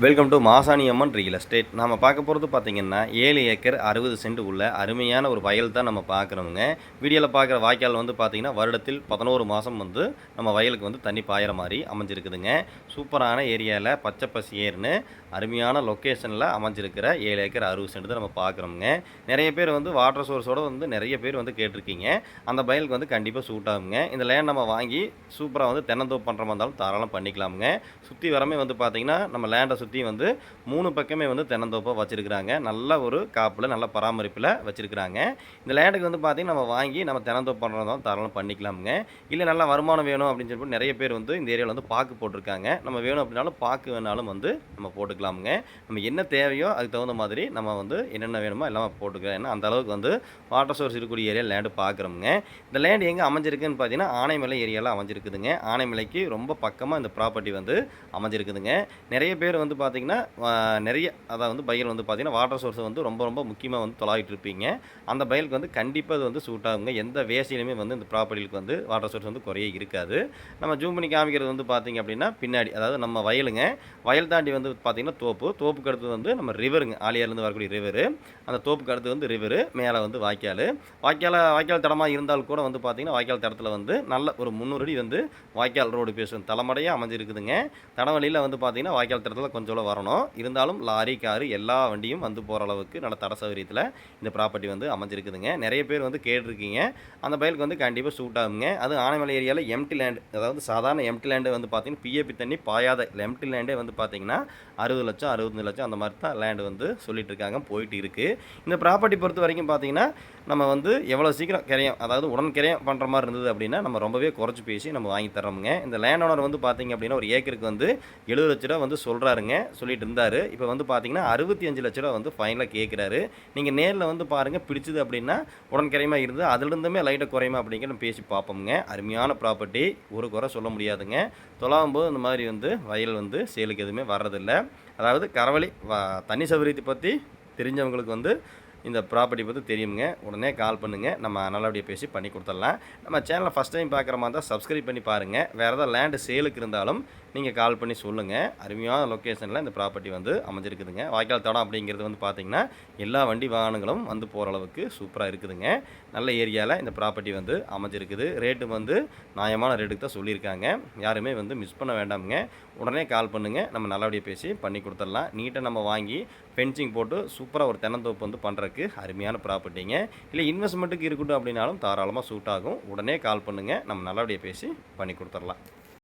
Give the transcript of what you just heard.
Welcome to Masani Amman real estate நம்ம பார்க்க போகிறது பார்த்திங்கன்னா ஏழு ஏக்கர் அறுபது சென்ட் உள்ள அருமையான ஒரு வயல் தான் நம்ம பார்க்குறோங்க வீடியோவில் பார்க்குற வாய்க்கால் வந்து பார்த்தீங்கன்னா வருடத்தில் பதினோரு மாதம் வந்து நம்ம வயலுக்கு வந்து தண்ணி பாயிற மாதிரி அமைஞ்சிருக்குதுங்க. சூப்பரான ஏரியாவில் பச்சை பசியேர்னு அருமையான லொக்கேஷனில் அமைஞ்சிருக்கிற ஏழு ஏக்கர் அறுபது சென்ட் தான் நம்ம பார்க்குறோங்க நிறைய பேர் வந்து வாட்டர் சோர்ஸோட வந்து நிறைய பேர் வந்து கேட்டிருக்கீங்க. அந்த வயலுக்கு வந்து கண்டிப்பாக சூட் ஆகுங்க. இந்த லேண்ட் நம்ம வாங்கி சூப்பராக வந்து தென்னந்தோப்பு பண்ணுற மாதிரி இருந்தாலும் தாராளம் பண்ணிக்கலாமுங்க. சுற்றி வரமே வந்து பார்த்தீங்கன்னா நம்ம லேண்டை சுற்றி வந்து மூணு பக்கமே வந்து தென்னந்தோப்பாக வச்சுருக்குறாங்க. நல்ல ஒரு காப்பில் நல்ல பராமரிப்பில் வச்சுருக்குறாங்க. இந்த லேண்டுக்கு வந்து பார்த்திங்கன்னா நம்ம வாங்கி நம்ம தென்னந்தோப்பு பண்ணுறதாலும் தாராளம் பண்ணிக்கலாமுங்க. இல்லை நல்லா வருமானம் வேணும் அப்படின்னு சொல்லிட்டு நிறைய பேர் வந்து இந்த ஏரியாவில் வந்து பாக்கு போட்டிருக்காங்க. நம்ம வேணும் அப்படின்னாலும் பாக்கு வேணாலும் வந்து நம்ம போட்டுக்கலாமுங்க. நம்ம என்ன தேவையோ அதுக்கு தகுந்த மாதிரி நம்ம வந்து என்னென்ன வேணுமோ எல்லாம் போட்டுக்கலாம். ஏன்னா அந்த அளவுக்கு வந்து வாட்டர் சோர்ஸ் இருக்கக்கூடிய ஏரியா லேண்டு பார்க்குறோமுங்க இந்த லேண்டு எங்கே அமைஞ்சிருக்குன்னு பார்த்தீங்கன்னா ஆனைமலை ஏரியாவில் அமைஞ்சிருக்குதுங்க. ஆனைமலைக்கு ரொம்ப பக்கமாக இந்த ப்ராப்பர்ட்டி வந்து அமைஞ்சிருக்குதுங்க. நிறைய பேர் வந்து வந்து பார்த்திங்கன்னா நிறைய அதாவது வந்து பயல் வந்து பார்த்திங்கன்னா வாட்டர் சோர்ஸை வந்து ரொம்ப ரொம்ப முக்கியமாக வந்து தொலாவிட்டு இருப்பீங்க. அந்த பயலுக்கு வந்து கண்டிப்பாக அது வந்து சூட் ஆகுங்க. எந்த வேசியிலுமே வந்து இந்த ப்ராப்பர்ட்டிக்கு வந்து வாட்டர் சோர்ஸ் வந்து குறைய இருக்காது. நம்ம ஜூம் பண்ணி காமிக்கிறது வந்து பார்த்திங்க அப்படின்னா பின்னாடி அதாவது நம்ம வயலுங்க. வயல் தாண்டி வந்து பார்த்திங்கன்னா தோப்பு. தோப்புக்கு அடுத்து வந்து நம்ம ரிவருங்க ஆலியார்லேருந்து வரக்கூடிய ரிவரு அந்த தோப்புக்கு அடுத்து வந்து ரிவரு மேலே வந்து வாய்க்கால். வாய்க்கால் வாய்க்கால் தடமாக இருந்தால் கூட வந்து பார்த்திங்கன்னா வாய்க்கால் தடத்தில் வந்து நல்ல ஒரு முந்நூறு அடி வந்து வாய்க்கால் ரோடு பேசும் தலைமடையாக அமைஞ்சிருக்குதுங்க. தடவழியில் வந்து பார்த்திங்கன்னா வாய்க்கால் தடத்தில் கொஞ்சம் வரணும். இருந்தாலும் லாரி காரு எல்லா வண்டியும் வந்து போகிற அளவுக்கு நல்ல தட சௌகரியத்தில் இந்த ப்ராப்பர்ட்டி வந்து அமைஞ்சிருக்குதுங்க. நிறைய பேர் வந்து கேட்டிருக்கீங்க. அந்த பயலுக்கு வந்து கண்டிப்பாக சூட் ஆகுங்க. அது ஆனைமலை ஏரியாவில் எம்டி லேண்ட் அதாவது சாதாரண எம்டி லேண்டு வந்து பார்த்திங்கன்னா பிஏபி தண்ணி பாயாத எம்டி லேண்டே வந்து பார்த்திங்கன்னா அறுபது லட்சம் அறுபத்தஞ்சு லட்சம் அந்த மாதிரி தான் லேண்டு வந்து சொல்லிட்டு இருக்காங்க போயிட்டு இருக்குது இந்த ப்ராப்பர்ட்டி பொறுத்த வரைக்கும் பார்த்திங்கன்னா நம்ம வந்து எவ்வளோ சீக்கிரம் கிரையம் அதாவது உடன் கிரையம் பண்ணுற மாதிரி இருந்தது அப்படின்னா நம்ம ரொம்பவே குறைச்சி பேசி நம்ம வாங்கி தரோமுங்க இந்த லேண்ட் ஓனர் வந்து பார்த்திங்க அப்படின்னா ஒரு ஏக்கருக்கு வந்து எழுபது லட்ச ரூபா வந்து சொல்கிறாருங்க சொல்லிட்டு இருந்தார். இப்போ வந்து பார்த்தீங்கன்னா அறுபத்தி அஞ்சு லட்ச ரூபா வந்து ஃபைனலாக கேட்குறாரு நீங்கள் நேரில் வந்து பாருங்கள் பிடிச்சது அப்படின்னா உடன்கரையமா இருந்து அதுலேருந்துமே லைட்டை குறையுமா அப்படிங்கிற நம்ம பேசி பார்ப்போமுங்க அருமையான ப்ராப்பர்ட்டி ஒரு குறை சொல்ல முடியாதுங்க. தொலாவும் போது இந்த மாதிரி வந்து வயல் வந்து சேலுக்கு எதுவுமே வர்றதில்லை. அதாவது கரவழி தண்ணி சௌகரியத்தை பற்றி தெரிஞ்சவங்களுக்கு வந்து இந்த ப்ராப்பர்ட்டி பற்றி தெரியுங்க. உடனே கால் பண்ணுங்கள் நம்ம நல்லபடியாக பேசி பண்ணி கொடுத்துடலாம். நம்ம சேனலை ஃபஸ்ட் டைம் பார்க்குற மாதிரி தான் சப்ஸ்கிரைப் பண்ணி பாருங்கள் வேறு ஏதாவது லேண்டு சேலுக்கு இருந்தாலும் நீங்கள் கால் பண்ணி சொல்லுங்கள் அருமையான லொக்கேஷனில் இந்த ப்ராப்பர்ட்டி வந்து அமைஞ்சிருக்குதுங்க. வாய்க்கால் தடம் அப்படிங்கிறது வந்து பார்த்திங்கன்னா எல்லா வண்டி வாகனங்களும் வந்து போகிற அளவுக்கு சூப்பராக இருக்குதுங்க. நல்ல ஏரியாவில் இந்த ப்ராப்பர்ட்டி வந்து அமைஞ்சிருக்குது. ரேட்டு வந்து நியாயமான ரேட்டுக்கு தான் சொல்லியிருக்காங்க. யாருமே வந்து மிஸ் பண்ண வேண்டாமுங்க. உடனே கால் பண்ணுங்கள் நம்ம நல்லபடியாக பேசி பண்ணி கொடுத்துடலாம். நீட்டாக நம்ம வாங்கி ஃபென்சிங் போட்டு சூப்பராக ஒரு தென்னந்தோப்பு வந்து பண்ணுறதுக்கு அருமையான ப்ராப்பர்ட்டிங்க இல்லை இன்வெஸ்ட்மெண்ட்டுக்கு இருக்கட்டும் அப்படின்னாலும் தாராளமாக சூட் ஆகும். உடனே கால் பண்ணுங்கள் நம்ம நல்லபடியாக பேசி பண்ணி கொடுத்துடலாம்.